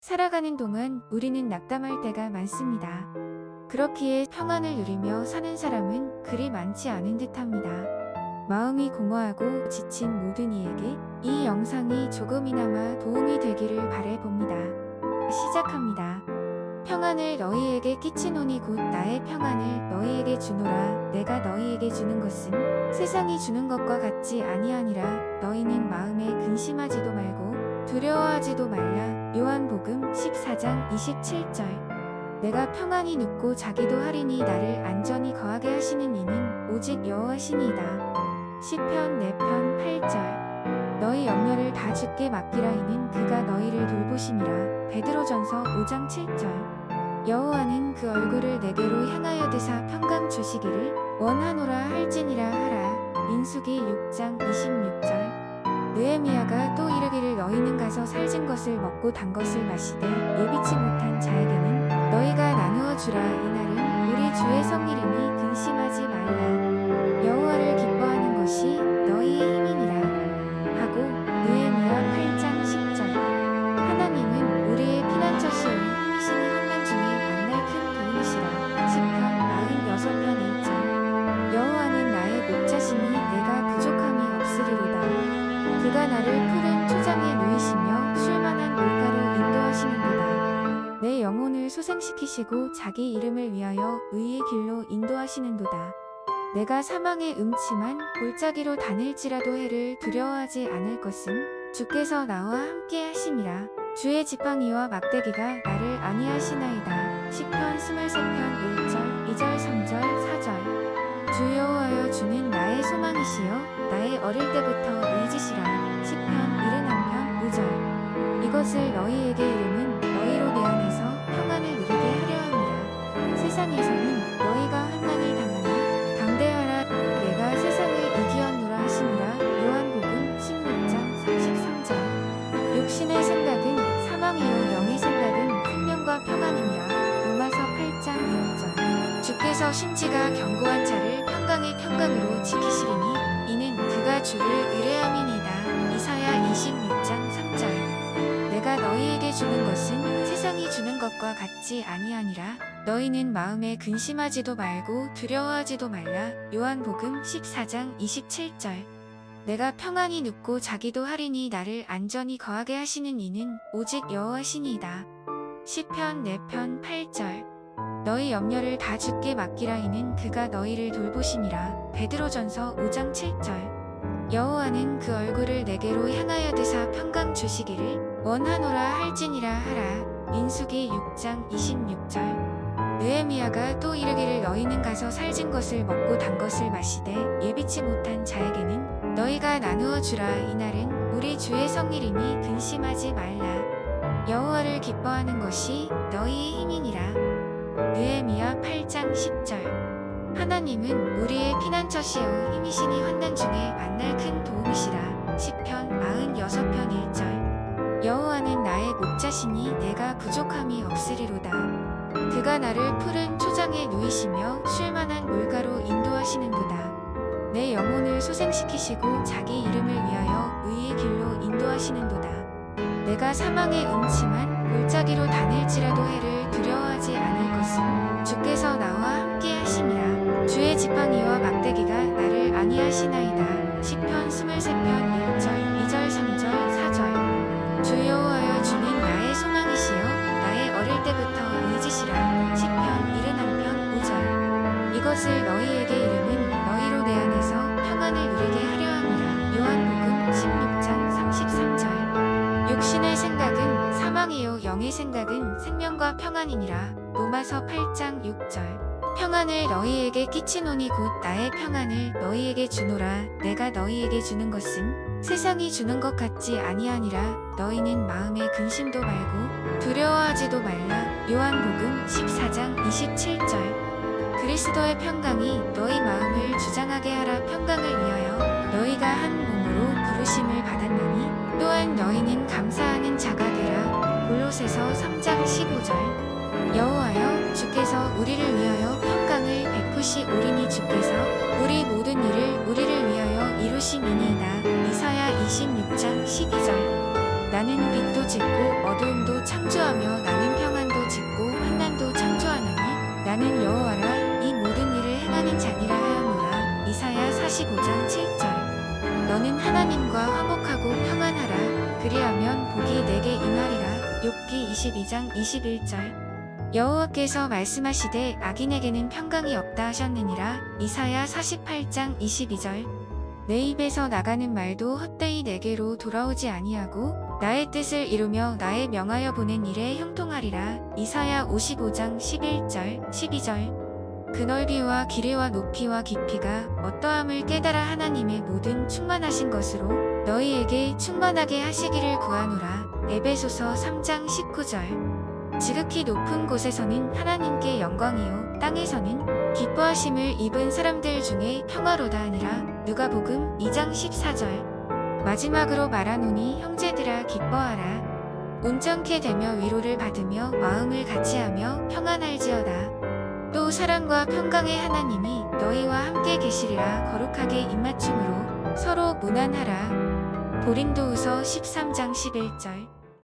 살아가는 동안 우리는 낙담할 때가 많습니다. 그렇기에 평안을 누리며 사는 사람은 그리 많지 않은 듯합니다. 마음이 공허하고 지친 모든 이에게 이 영상이 조금이나마 도움이 되기를 바래봅니다. 시작합니다. 평안을 너희에게 끼치노니 곧 나의 평안을 너희에게 주노라. 내가 너희에게 주는 것은 세상이 주는 것과 같지 아니하니라. 너희는 마음에 근심하지도 말고 두려워하지도 말라. 요한복음 14장 27절. 내가 평안히 눕고 자기도 하리니 나를 안전히 거하게 하시는 이는 오직 여호와시니이다. 시편 4편 8절. 너희 염려를 다 주께 맡기라 이는 그가 너희를 돌보심이라. 베드로전서 5장 7절. 여호와는 그 얼굴을 내게로 향하여 드사 평강 주시기를 원하노라 할지니라 하라. 민수기 6장 26절. 느헤미야가 또 이르기를 너희는 가서 살진 것을 먹고 단 것을 마시되 예비치 못한 자에게는 너희가 나누어 주라 이날은 우리 주의 성일이니 근심하지 말라 그가 나를 푸른 초장에 누이시며 쉴만한 물가로 인도하시는도다. 내 영혼을 소생시키시고 자기 이름을 위하여 의의 길로 인도하시는도다. 내가 사망의 음침한 골짜기로 다닐지라도 해를 두려워하지 않을 것은 주께서 나와 함께 하심이라. 주의 지팡이와 막대기가 나를 안위하시나이다. 시편 23편 1절, 2절, 3절, 4절. 주 여호와여 주는 소망이시여 나의 어릴 때부터 의지시라. 시편 71편 5절. 이것을 너희에게 이름은 너희로 내 안에서 평안을 누리게 하려 함이라. 세상에서는 신지가 견고한 자를 평강의 평강으로 지키시리니 이는 그가 주를 의뢰함이니이다. 이사야 26장 3절 내가 너희에게 주는 것은 세상이 주는 것과 같지 아니하니라. 너희는 마음에 근심하지도 말고 두려워하지도 말라. 요한복음 14장 27절 내가 평안히 눕고 자기도 하리니 나를 안전히 거하게 하시는 이는 오직 여호와시니이다. 시편 4편 8절 너희 염려를 다 주께 맡기라 이는 그가 너희를 돌보심이라. 베드로전서 5장 7절. 여호와는 그 얼굴을 내게로 향하여 드사 평강 주시기를 원하노라 할지니라 하라. 민수기 6장 26절. 느헤미야가 또 이르기를 너희는 가서 살진 것을 먹고 단 것을 마시되 예비치 못한 자에게는 너희가 나누어 주라. 이날은 우리 주의 성일이니 근심하지 말라. 여호와를 기뻐하는 것이 너희의 힘이니라 느헤미야 8장 10절. 하나님은 우리의 피난처시여 힘이시니 환난 중에 만날 큰 도움이시라. 시편 46편 1절. 여호와는 나의 목자시니 내가 부족함이 없으리로다. 그가 나를 푸른 초장에 누이시며 쉴만한 물가로 인도하시는도다 내 영혼을 소생시키시고 자기 이름을 위하여 의의 길로 인도하시는도다. 내가 사망의 음침한 골짜기로 다닐지라도 해를 두려워 하지 않을 것은 주께서 나와 함께 하심이라. 주의 지팡이와 막대기가 나를 안위하시나이다. 시편 23편 1절 2절 3절 4절. 주 여호와여 주는 나의 소망이시여 나의 어릴 때부터 의지시라. 시편 71편 5절. 이것을 너희에게 이름은 너희로 내 안에서 평안을 누리게 하려 함이라. 요한복음 16장 33절 육신의 생각은 사망이요 영의 생각은 생명과 평안이니라. 로마서 8장 6절. 평안을 너희에게 끼치노니 곧 나의 평안을 너희에게 주노라. 내가 너희에게 주는 것은 세상이 주는 것 같지 아니하니라. 너희는 마음에 근심도 말고 두려워하지도 말라. 요한복음 14장 27절. 그리스도의 평강이 너희 마음을 주장하게 하라. 평강을 위하여 너희가 한 몸으로 부르심을 받았나니 또한 너희는 28절에서 3장 15절 여호와여 주께서 우리를 위하여 평강을 베푸시 오리니 주께서 우리 모든 일을 우리를 위하여 이루심이니이다. 이사야 26장 12절. 나는 빛도 짓고 어두움도 창조하며 나는 평안도 짓고 환난도 창조하나니 나는 여호와라. 이 모든 일을 행하는 자니라 하노라. 이사야 45장 7절. 너는 하나님과 화목하고 평안하라. 그리하면 복이 내게 임하리라. 욥기 22장 21절. 여호와께서 말씀하시되 악인에게는 평강이 없다 하셨느니라. 이사야 48장 22절. 내 입에서 나가는 말도 헛되이 내게로 돌아오지 아니하고 나의 뜻을 이루며 나의 명하여 보낸 일에 형통하리라. 이사야 55장 11절 12절 그 넓이와 길이와 높이와 깊이가 어떠함을 깨달아 하나님의 모든 충만하신 것으로 너희에게 충만하게 하시기를 구하노라. 에베소서 3장 19절. 지극히 높은 곳에서는 하나님께 영광이요 땅에서는 기뻐하심을 입은 사람들 중에 평화로다 하니라. 누가복음 2장 14절. 마지막으로 말하노니 형제들아 기뻐하라. 온전케 되며 위로를 받으며 마음을 같이하며 평안할지어다 또 사랑과 평강의 하나님이 너희와 함께 계시리라 거룩하게 입맞춤으로 서로 무난하라. 고린도후서 13장 11절